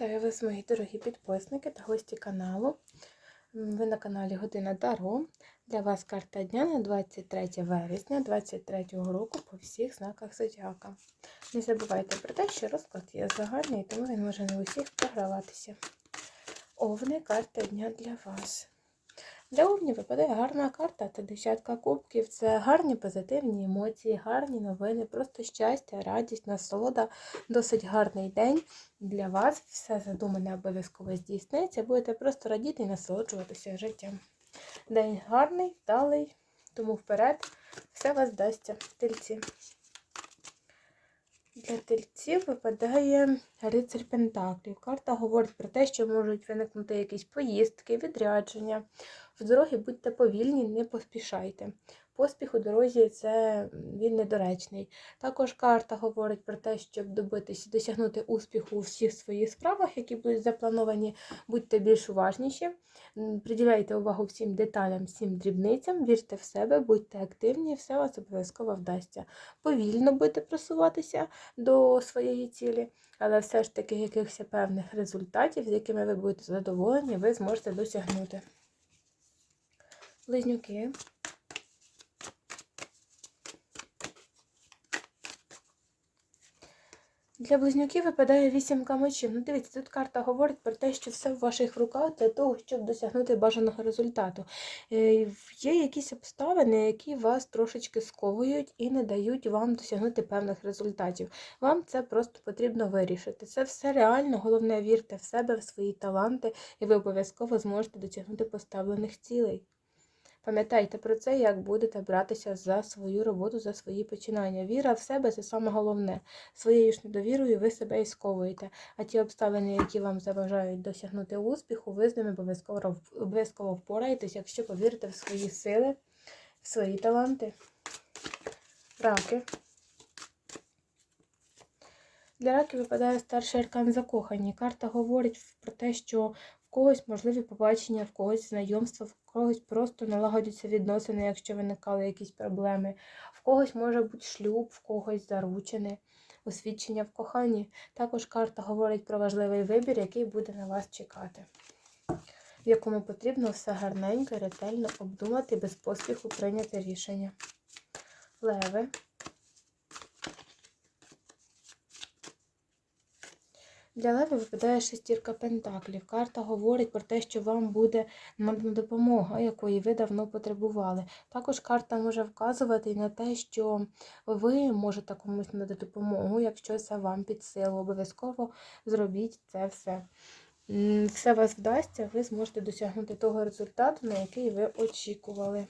Вітаю вас, мої дорогі підписники та гості каналу. Ви на каналі Година Таро. Для вас карта дня на 23 вересня 2023 року по всіх знаках зодіака. Не забувайте про те, що розклад є загальний, тому він може не у всіх програватися. Овни карта дня для вас. Для овнів випадає гарна карта та десятка кубків. Це гарні позитивні емоції, гарні новини, просто щастя, радість, насолода, досить гарний день для вас. Все задумане обов'язково здійсниться. Будете просто радіти і насолоджуватися життям. День гарний, вдалий, тому вперед все вас вдасться. Тельці. Для тельців випадає рицарь Пентаклів. Карта говорить про те, що можуть виникнути якісь поїздки, відрядження. В дорогі будьте повільні, не поспішайте. Поспіх у дорозі це він недоречний. Також карта говорить про те, щоб добитися, досягнути успіху у всіх своїх справах, які будуть заплановані, будьте більш уважніші, приділяйте увагу всім деталям, всім дрібницям, вірте в себе, будьте активні, все вас обов'язково вдасться. Повільно будете просуватися до своєї цілі, але все ж таки якихось певних результатів, з якими ви будете задоволені, ви зможете досягнути. Близнюки. Для близнюків випадає вісімка мечів. Ну, дивіться, тут карта говорить про те, що все в ваших руках для того, щоб досягнути бажаного результату. Е, Є якісь обставини, які вас трошечки сковують і не дають вам досягнути певних результатів. Вам це просто потрібно вирішити. Це все реально, головне, вірте в себе, в свої таланти, і ви обов'язково зможете досягнути поставлених цілей. Пам'ятайте про це, як будете братися за свою роботу, за свої починання. Віра в себе це саме головне. Своєю ж недовірою ви себе і сковуєте. А ті обставини, які вам заважають досягнути успіху, ви з ними обов'язково обов'язково впораєтесь, якщо повірите в свої сили, в свої таланти. Раки. Для раків випадає старший аркан закохані. Карта говорить про те, що в когось можливі побачення, в когось знайомства, в когось просто налагодяться відносини, якщо виникали якісь проблеми. В когось може бути шлюб, в когось заручене, освідчення в коханні. Також карта говорить про важливий вибір, який буде на вас чекати, в якому потрібно все гарненько, ретельно обдумати, без поспіху прийняти рішення. Леви. Для Леви випадає шестірка пентаклів. Карта говорить про те, що вам буде надана допомога, якої ви давно потребували. Також карта може вказувати на те, що ви можете комусь надати допомогу, якщо це вам під силу. Обов'язково зробіть це все. Все вас вдасться, ви зможете досягнути того результату, на який ви очікували.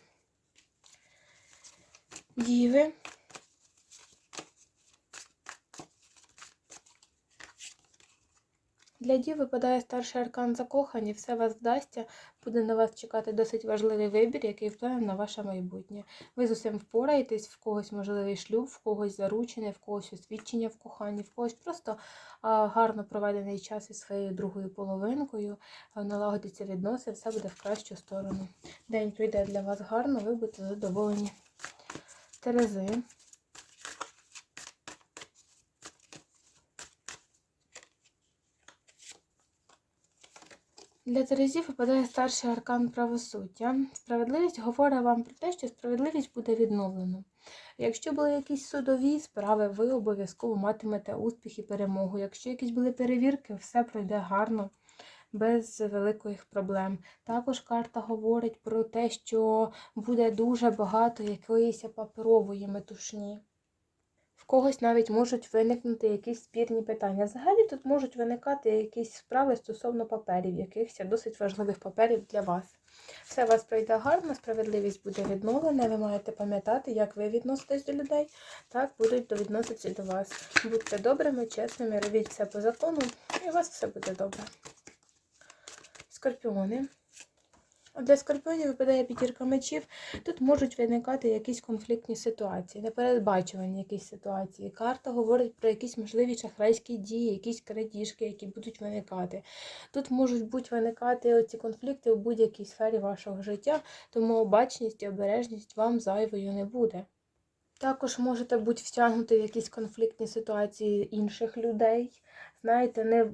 Діви. Для дів випадає старший аркан закохані, все вас вдасться, буде на вас чекати досить важливий вибір, який вплине на ваше майбутнє. Ви з усім впораєтесь, в когось можливий шлюб, в когось заручене, в когось освідчення в коханні, в когось просто гарно проведений час із своєю другою половинкою, налагодиться відносини, все буде в кращу сторону. День пройде для вас гарно, ви будете задоволені. Терези. Для Терезів випадає старший аркан правосуддя. Справедливість говорить вам про те, що справедливість буде відновлена. Якщо були якісь судові справи, ви обов'язково матимете успіх і перемогу. Якщо якісь були перевірки, все пройде гарно, без великих проблем. Також карта говорить про те, що буде дуже багато якоїсь паперової метушні. Когось навіть можуть виникнути якісь спірні питання. Взагалі тут можуть виникати якісь справи стосовно паперів, якихось досить важливих паперів для вас. Все вас пройде гарно, справедливість буде відновлена. Ви маєте пам'ятати, як ви відноситесь до людей, так будуть відноситися до вас. Будьте добрими, чесними, робіть все по закону, і у вас все буде добре. Скорпіони. Для скорпіонів випадає п'ятірка мечів. Тут можуть виникати якісь конфліктні ситуації, непередбачувані якісь ситуації. Карта говорить про якісь можливі шахрайські дії, якісь крадіжки, які будуть виникати. Тут можуть бути виникати оці конфлікти у будь-якій сфері вашого життя, тому обачність і обережність вам зайвою не буде. Також можете бути втягнути в якісь конфліктні ситуації інших людей. Знаєте, не,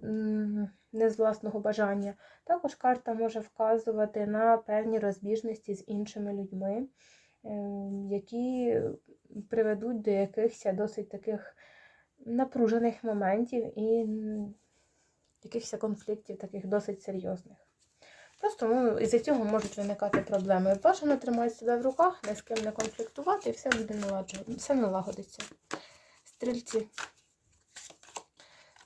не з власного бажання. Також карта може вказувати на певні розбіжності з іншими людьми, е, які приведуть до якихось досить таких напружених моментів і якихось конфліктів таких досить серйозних. Просто ну, із-за цього можуть виникати проблеми. Бажано тримати себе в руках, ні з ким не конфліктувати, і все буде наладжувати, все налагодиться. Стрільці.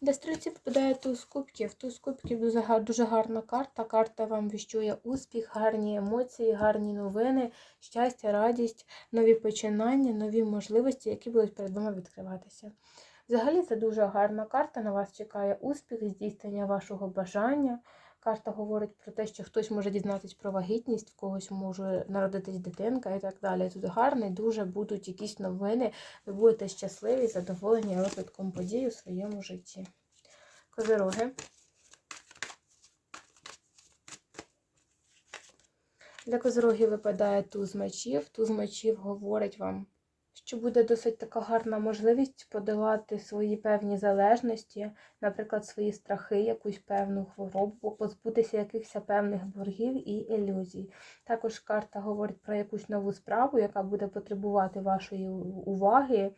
Для стрільці попадає туз кубків. Туз кубків дуже гарна карта. Карта вам віщує успіх, гарні емоції, гарні новини, щастя, радість, нові починання, нові можливості, які будуть перед вами відкриватися. Взагалі це дуже гарна карта. На вас чекає успіх, здійснення вашого бажання. Карта говорить про те, що хтось може дізнатись про вагітність, в когось може народитись дитинка і так далі. Тут гарний, дуже будуть якісь новини. Ви будете щасливі, задоволені розвитком подій у своєму житті. Козироги. Для козирогів випадає туз мечів. Туз мечів говорить вам, що буде досить така гарна можливість подолати свої певні залежності, наприклад, свої страхи, якусь певну хворобу, позбутися якихось певних боргів і ілюзій. Також карта говорить про якусь нову справу, яка буде потребувати вашої уваги.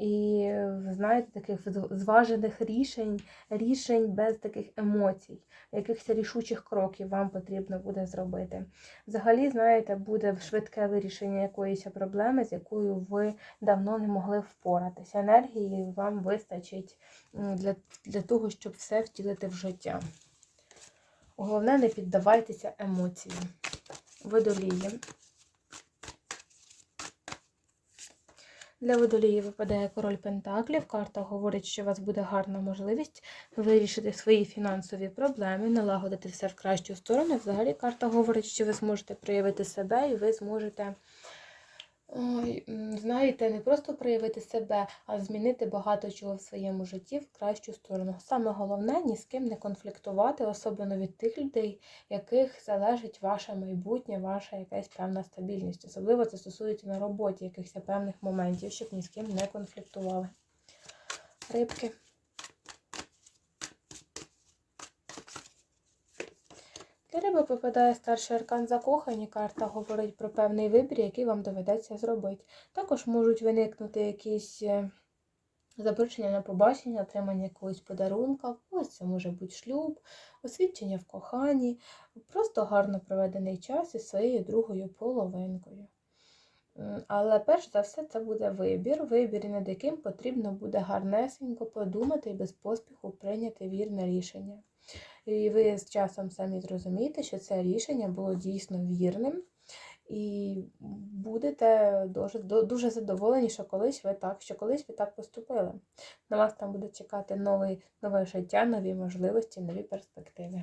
І, знаєте, таких зважених рішень, рішень без таких емоцій, якихось рішучих кроків вам потрібно буде зробити. Взагалі, знаєте, буде швидке вирішення якоїсь проблеми, з якою ви давно не могли впоратися. Енергії вам вистачить для, для того, щоб все втілити в життя. Головне, не піддавайтеся емоціям. Водолії. Для водолії випадає король Пентаклів. Карта говорить, що у вас буде гарна можливість вирішити свої фінансові проблеми, налагодити все в кращу сторону. Взагалі карта говорить, що ви зможете проявити себе і ви зможете, знаєте, не просто проявити себе, а змінити багато чого в своєму житті в кращу сторону. Саме головне ні з ким не конфліктувати, особливо від тих людей, яких залежить ваше майбутнє, ваша якась певна стабільність. Особливо це стосується на роботі якихось певних моментів, щоб ні з ким не конфліктували. Рибки. Для риби попадає старший аркан закохані. Карта говорить про певний вибір, який вам доведеться зробити. Також можуть виникнути якісь е, запрошення на побачення, отримання якогось подарунка. Ось це може бути шлюб, освідчення в коханні, просто гарно проведений час із своєю другою половинкою. Але перш за все це буде вибір, вибір, над яким потрібно буде гарнесенько подумати і без поспіху прийняти вірне рішення. І ви з часом самі зрозумієте, що це рішення було дійсно вірним, і будете дуже, дуже задоволені, що колись ви так, що колись ви так поступили. На вас там буде чекати новий, нове життя, нові можливості, нові перспективи.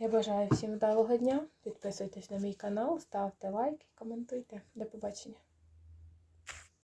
Я бажаю всім вдалого дня. Підписуйтесь на мій канал, ставте лайки, коментуйте. До побачення.